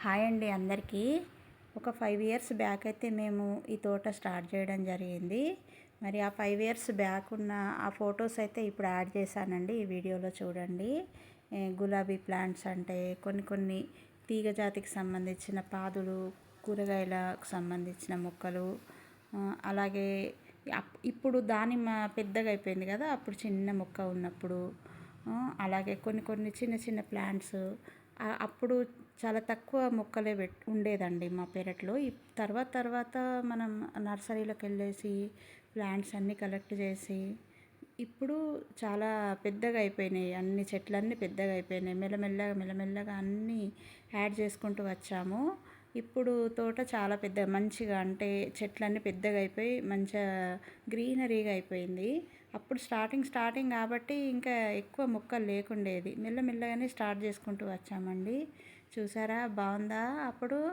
Hi అండి అందరికీ. ఒక ఫైవ్ ఇయర్స్ బ్యాక్ అయితే మేము ఈ తోట స్టార్ట్ చేయడం జరిగింది. మరి ఆ ఫైవ్ ఇయర్స్ బ్యాక్ ఉన్న ఆ ఫొటోస్ అయితే ఇప్పుడు యాడ్ చేశానండి ఈ వీడియోలో చూడండి. గులాబీ ప్లాంట్స్ అంటే కొన్ని కొన్ని తీగ జాతికి సంబంధించిన పాదులు కూరగాయలకు సంబంధించిన మొక్కలు అలాగే అప్- ఇప్పుడు దానిమ్మ పెద్దగా అయిపోయింది కదా అప్పుడు చిన్న మొక్క ఉన్నప్పుడు అలాగే కొన్ని కొన్ని చిన్న చిన్న ప్లాంట్స్ అప్పుడు చాలా తక్కువ మొక్కలే పెట్ ఉండేదండి మా పెరట్లో. ఈ తర్వాత తర్వాత మనం నర్సరీలోకి వెళ్ళేసి ప్లాంట్స్ అన్నీ కలెక్ట్ చేసి ఇప్పుడు చాలా పెద్దగా అయిపోయినాయి. అన్ని చెట్లన్నీ పెద్దగా అయిపోయినాయి. మెల్లమెల్లగా మెల్లమెల్లగా అన్నీ యాడ్ చేసుకుంటూ వచ్చాము. ఇప్పుడు తోట చాలా పెద్ద మంచిగా అంటే చెట్లన్నీ పెద్దగా అయిపోయి మంచిగా గ్రీనరీగా అయిపోయింది. అప్పుడు స్టార్టింగ్ స్టార్టింగ్ కాబట్టి ఇంకా ఎక్కువ మొక్కలు లేకుండేది. మెల్లమెల్లగానే స్టార్ట్ చేసుకుంటూ వచ్చామండి. చూసారా? బాగుందా? అప్పుడు